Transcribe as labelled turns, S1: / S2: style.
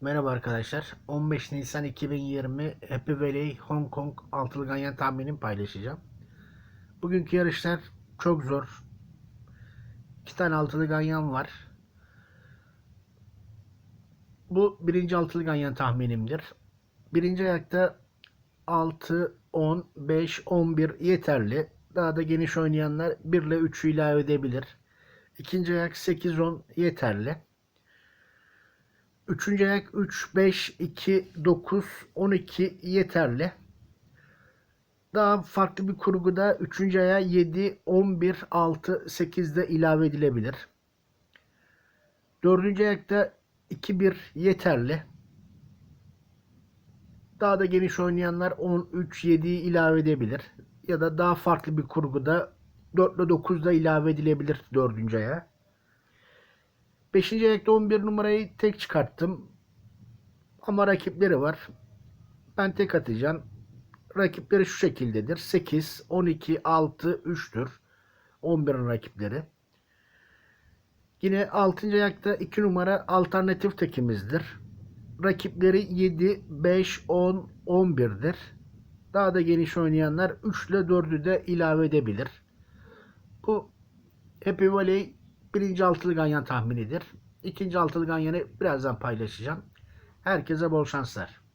S1: Merhaba arkadaşlar. 15 Nisan 2020 Happy Valley Hong Kong altılı ganyan tahminimi paylaşacağım. Bugünkü yarışlar çok zor. İki tane altılı ganyan var. Bu birinci altılı ganyan tahminimdir. Birinci ayakta 6, 10, 5, 11 yeterli. Daha da geniş oynayanlar 1 ile 3'ü ilave edebilir. İkinci ayak 8, 10 yeterli. Üçüncü ayak 3, 5, 2, 9, 12 yeterli. Daha farklı bir kurguda üçüncü aya 7, 11, 6, 8 de ilave edilebilir. Dördüncü ayakta 2, 1 yeterli. Daha da geniş oynayanlar 10, 3, 7'yi ilave edebilir. Ya da daha farklı bir kurguda 4 ile 9 da ilave edilebilir dördüncü aya. Beşinci ayakta 11 numarayı tek çıkarttım. Ama rakipleri var. Ben tek atacağım. Rakipleri şu şekildedir. 8, 12, 6, 3'tür. 11'in rakipleri. Yine 6. ayakta 2 numara alternatif tekimizdir. Rakipleri 7, 5, 10, 11'dir. Daha da geniş oynayanlar 3 ile 4'ü de ilave edebilir. Bu Happy Valley birinci altılı ganyan tahminidir. İkinci altılı ganyanı birazdan paylaşacağım. Herkese bol şanslar.